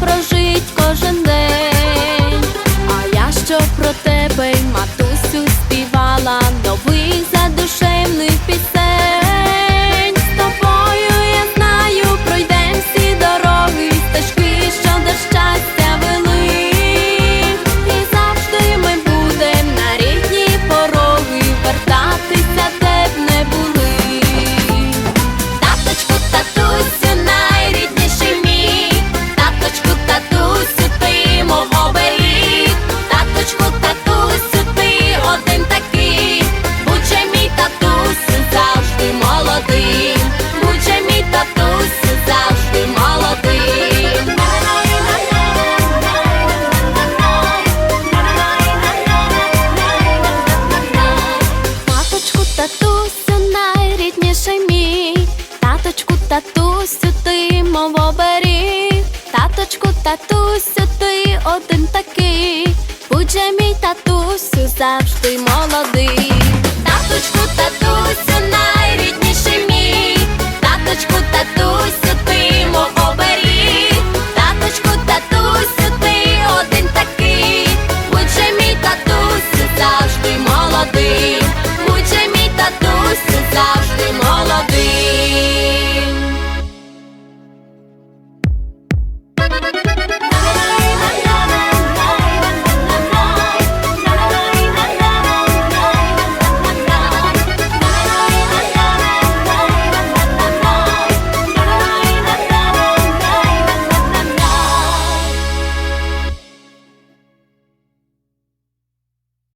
прожив. Дочку, татусю, ти один такий, будь мій татусю завжди молодий. Таточку, татусю, най.